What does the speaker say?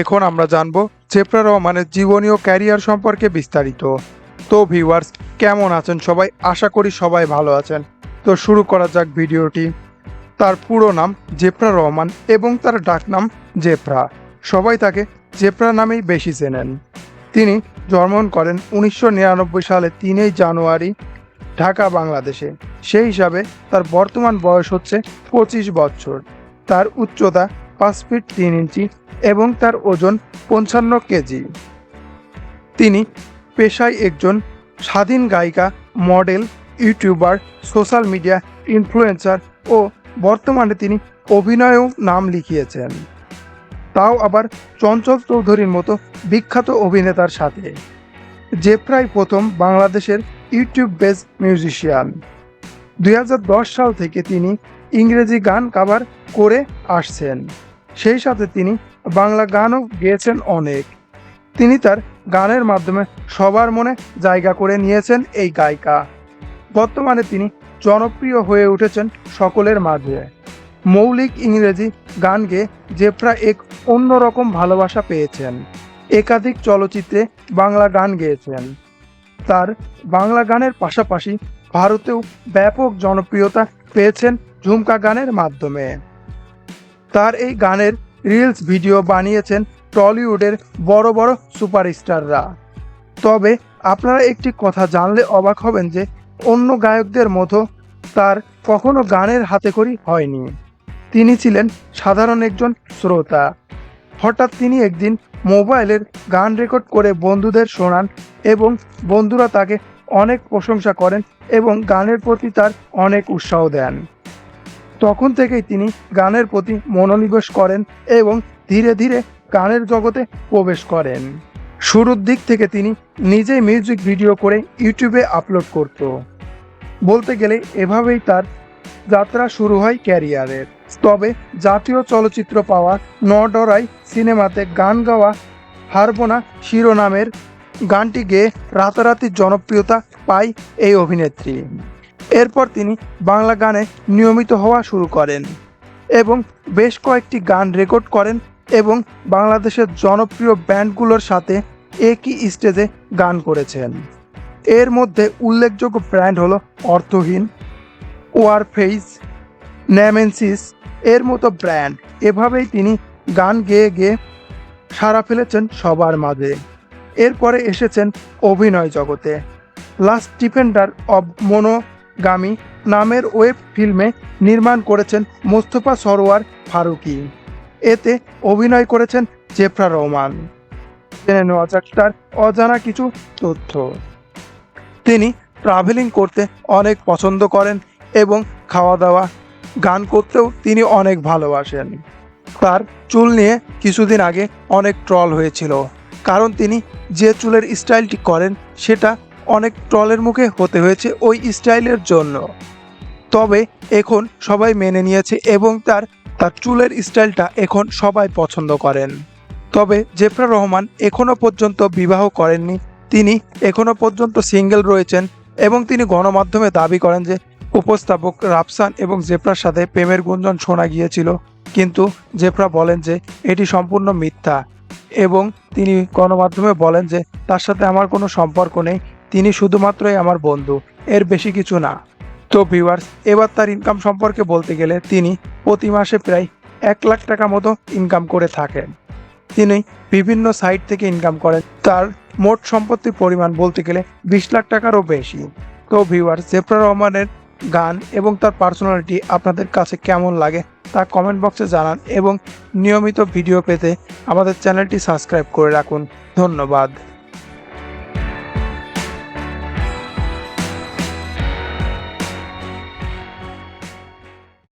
এখন আমরা জানব জেফরা রহমানের জীবনী ও ক্যারিয়ার সম্পর্কে বিস্তারিত। তো ভিউয়ার্স, কেমন আছেন সবাই? আশা করি সবাই ভালো আছেন। তো শুরু করা যাক ভিডিওটি। তার পুরো নাম জেফরা রহমান এবং তার ডাকনাম জেফরা সবাই তাকে জেফরা নামেই বেশি চেনেন। তিনি জন্মগ্রহণ করেন উনিশশো নিরানব্বই সালে তিনই জানুয়ারি, ঢাকা, বাংলাদেশে। সেই হিসাবে তার বর্তমান বয়স হচ্ছে পঁচিশ বছর। তার উচ্চতা পাঁচ ফিট তিন ইঞ্চি এবং তার ওজন পঞ্চান্ন কেজি। তিনি পেশায় একজন স্বাধীন গায়িকা, model, YouTuber, social media influencer ও বর্তমানে তিনি অভিনয়েও নাম লিখিয়েছেন। তাও আবার চঞ্চল চৌধুরীর মতো বিখ্যাত অভিনেতার সাথে জেফ্রাই প্রথম বাংলাদেশের ইউটিউব বেস মিউজিশিয়ান। দু হাজার দশ সাল থেকে তিনি ইংরেজি গান কাভার করে আসছেন। সেই সাথে তিনি বাংলা গানও গেয়েছেন অনেক। তিনি তার গানের মাধ্যমে সবার মনে জায়গা করে নিয়েছেন এই গায়িকা। বর্তমানে তিনি জনপ্রিয় হয়ে উঠেছেন সকলের মাঝে। মৌলিক ইংরেজি গান গেয়ে জেফ্রা এক অন্যরকম ভালোবাসা পেয়েছেন। একাধিক চলচ্চিত্রে বাংলা গান গেয়েছেন। তার বাংলা গানের পাশাপাশি ভারতেও ব্যাপক জনপ্রিয়তা পেয়েছেন ঝুমকা গানের মাধ্যমে। তার এই গানের রিলস ভিডিও বানিয়েছেন টলিউডের বড় বড় সুপারস্টাররা। তবে আপনারা একটি কথা জানলে অবাক হবেন যে অন্য গায়কদের মতো তার কখনো গানের হাতেখড়ি হয়নি। তিনি ছিলেন সাধারণ একজন শ্রোতা। হঠাৎ তিনি একদিন মোবাইলের গান রেকর্ড করে বন্ধুদের শোনান এবং বন্ধুরা তাকে অনেক প্রশংসা করেন এবং গানের প্রতি তার অনেক উৎসাহ দেন। তখন থেকেই তিনি গানের প্রতি মনোনিবেশ করেন এবং ধীরে ধীরে গানের জগতে প্রবেশ করেন। শুরুর দিক থেকে তিনি নিজেই মিউজিক ভিডিও করে ইউটিউবে আপলোড করত। বলতে গেলে এভাবেই তার যাত্রা শুরু হয় ক্যারিয়ারের। তবে জাতীয় চলচ্চিত্র পাওয়া নডরাই সিনেমাতে গান গাওয়া হারবোনা শিরোনামের গানটি গেয়ে রাতারাতি জনপ্রিয়তা পায় এই অভিনেত্রী। এরপর তিনি বাংলা গানে নিয়মিত হওয়া শুরু করেন এবং বেশ কয়েকটি গান রেকর্ড করেন এবং বাংলাদেশের জনপ্রিয় ব্যান্ডগুলোর সাথে একই স্টেজে গান করেছেন। এর মধ্যে উল্লেখযোগ্য ব্র্যান্ড হলো অর্থহীন ওয়ারফেইস ন্যামেন্সিস এর মতো ব্র্যান্ড এভাবেই তিনি গান গেয়ে গেয়ে সারা ফেলেছেন সবার মাঝে। এরপরে এসেছেন অভিনয় জগতে। লাস্ট ডিফেন্ডার অব মনোগামী নামের ওয়েব ফিল্মে নির্মাণ করেছেন মোস্তফা সরোয়ার ফারুকি। এতে অভিনয় করেছেন জেফরা রহমান। জেনে নেওয়া যাক তার অজানা কিছু তথ্য। তিনি ট্রাভেলিং করতে অনেক পছন্দ করেন এবং খাওয়া দাওয়া গান করতেও তিনি অনেক ভালোবাসেন। তার চুল নিয়ে কিছুদিন আগে অনেক ট্রল হয়েছিল, কারণ তিনি যে চুলের স্টাইলটি করেন সেটা অনেক ট্রলের মুখে হতে হয়েছে ওই স্টাইলের জন্য। তবে এখন সবাই মেনে নিয়েছে এবং তার তার চুলের স্টাইলটা এখন সবাই পছন্দ করেন। তবে জেফরা রহমান এখনও পর্যন্ত বিবাহ করেননি। তিনি এখনও পর্যন্ত সিঙ্গেল রয়েছেন এবং তিনি গণমাধ্যমে দাবি করেন যে উপস্থাপক রাফসান এবং জেফরার সাথে প্রেমের গুঞ্জন শোনা গিয়েছিল। কিন্তু জেফরা বলেন যে এটি সম্পূর্ণ মিথ্যা এবং তিনি গণমাধ্যমে বলেন যে তার সাথে আমার কোনো সম্পর্ক নেই। তিনি শুধুমাত্রই আমার বন্ধু, এর বেশি কিছু না। তো ভিউয়ার্স এবার তার ইনকাম সম্পর্কে বলতে গেলে তিনি প্রতি মাসে প্রায় এক লাখ টাকা মতো ইনকাম করে থাকেন। তিনি বিভিন্ন সাইট থেকে ইনকাম করেন, তার মোট সম্পত্তির পরিমাণ বলতে গেলে বিশ লাখ টাকারও বেশি। তো ভিউয়ার্স জেফরা রহমানের গান এবং তার পার্সোনালিটি আপনাদের কাছে কেমন লাগে তা কমেন্ট বক্সে জানান এবং নিয়মিত ভিডিও পেতে আমাদের চ্যানেলটি সাবস্ক্রাইব করে রাখুন। ধন্যবাদ।